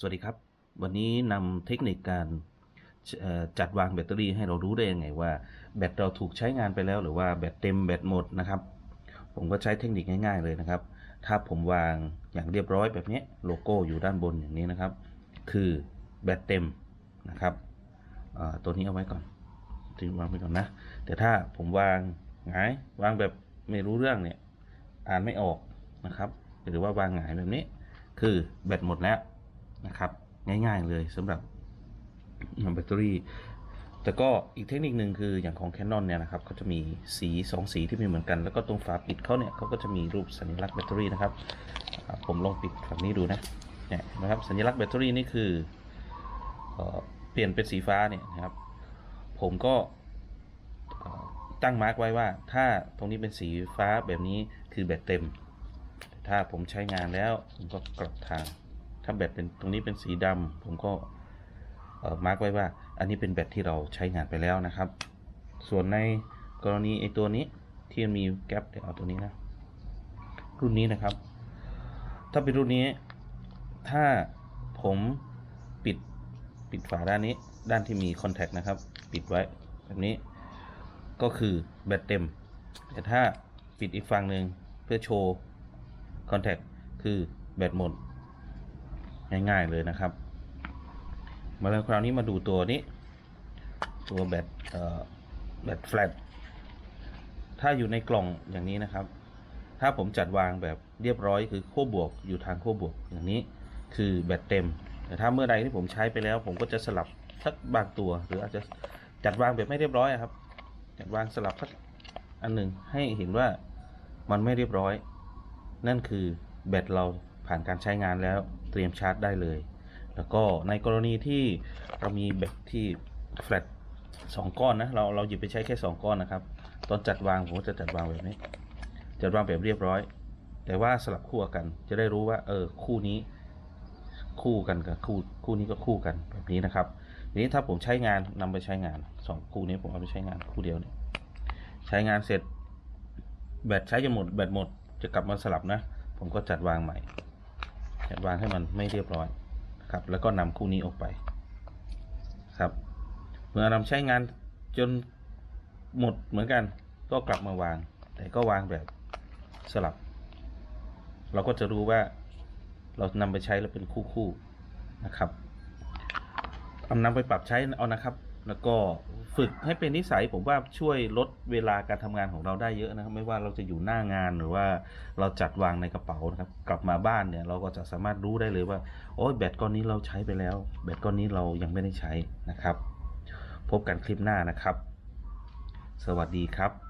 สวัสดีครับ วันนี้นำเทคนิคการจัดวางแบตเตอรี่ให้เรารู้ได้ยังไงว่า แบตเราถูกใช้งานไปแล้วหรือว่าแบตเต็มแบตหมดนะครับ ผมก็ใช้เทคนิคง่ายๆเลยนะครับ ถ้าผมวางอย่างเรียบร้อยแบบนี้โลโก้อยู่ด้านบนอย่างนี้นะครับ คือแบตเต็มนะครับตัวนี้เอาไว้ก่อนทิ้งวางไปก่อนนะ แต่ถ้าผมวางหงายวางแบบไม่รู้เรื่องเนี่ยอ่านไม่ออกนะครับ หรือว่าวางหงายแบบนี้ คือแบตหมดแล้ว นะครับง่ายๆเลยสำหรับแบตเตอรี่แต่ก็อีกเทคนิคหนึ่งคืออย่างของ Canon เนี่ยนะครับเขาจะมีสีสองสีที่ม่เหมือนกัน แล้วก็ตรงฝาปิดเขาเนี่ยเขาก็จะมีรูปสัญลักษณ์แบตเตอรี่นะครับ ผมลองปิดฝั่งนี้ดูนะเนี่ยนะครับสัญลักษณ์แบตเตอรี่นี่คือเออเปลี่ยนเป็นสีฟ้าเนี่ยนะครับ ผมก็ตั้งมาร์กไว้ว่า ถ้าตรงนี้เป็นสีฟ้าแบบนี้คือแบตเต็ม ถ้าผมใช้งานแล้วผมก็กลับทาง ถ้าแบตเป็นตรงนี้เป็นสีดำผมก็เอ่อมาร์กไว้ว่า อันนี้เป็นแบตที่เราใช้งานไปแล้วนะครับ ส่วนในกรณีไอตัวนี้ที่มันมีแก๊ปเดี๋ยวเอาตัวนี้นะ รุ่นนี้นะครับ ถ้าเป็นรุ่นนี้ ถ้าผมปิดปิดฝาด้านนี้ ด้านที่มีคอนแทคนะครับ ปิดไว้แบบนี้ ก็คือแบตเต็ม แต่ถ้าปิดอีกฝั่งหนึ่งเพื่อโชว์คอนแทคคือแบตหมด ง่ายๆเลยนะครับ มาแล้วคราวนี้มาดูตัวนี้ ตัวแบตแบตแฟลตถ้าอยู่ในกล่องอย่างนี้นะครับ ถ้าผมจัดวางแบบเรียบร้อยคือขั้วบวกอยู่ทางขั้วบวกอย่างนี้ คือแบตเต็ม แต่ถ้าเมื่อใดที่ผมใช้ไปแล้ว ผมก็จะสลับสักบางตัว หรืออาจจะจัดวางแบบไม่เรียบร้อยครับ จัดวางสลับสักอันหนึ่งให้เห็นว่ามันไม่เรียบร้อย นั่นคือแบตเรา ผ่านการใช้งานแล้วเตรียมชาร์จได้เลย แล้วก็ในกรณีที่เรามีแบตที่แฟลตสองก้อนนะเราเราหยิบไปใช้แค่สองก้อนนะครับ ตอนจัดวางผมจะจัดวางแบบนี้ จัดวางแบบเรียบร้อย แต่ว่าสลับคู่กัน จะได้รู้ว่าเออคู่นี้คู่กันกับคู่คู่นี้ก็คู่กันแบบนี้นะครับทีนี้ถ้าผมใช้งานนำไปใช้งานสองคู่นี้ผมเอาไปใช้งานคู่เดียวเนี่ยใช้งานเสร็จแบตใช้จะหมดแบตหมดจะกลับมาสลับนะ ผมก็จัดวางใหม่ จัดวางให้มันไม่เรียบร้อยครับ แล้วก็นำคู่นี้ออกไป ครับ เมื่อนำใช้งานจนหมดเหมือนกัน ก็กลับมาวาง แต่ก็วางแบบสลับ เราก็จะรู้ว่าเรานำไปใช้แล้วเป็นคู่คู่ๆนะครับเอานำไปปรับใช้เอานะครับ แล้วก็ ฝึกให้เป็นนิสัยผมว่าช่วยลดเวลาการทำงานของเราได้เยอะนะครับ ไม่ว่าเราจะอยู่หน้างานหรือว่าเราจัดวางในกระเป๋านะครับ กลับมาบ้านเนี่ย เราก็จะสามารถรู้ได้เลยว่าโอ้ยแบตก้อนนี้เราใช้ไปแล้ว แบตก้อนนี้เรายังไม่ได้ใช้นะครับ พบกันคลิปหน้านะครับ สวัสดีครับ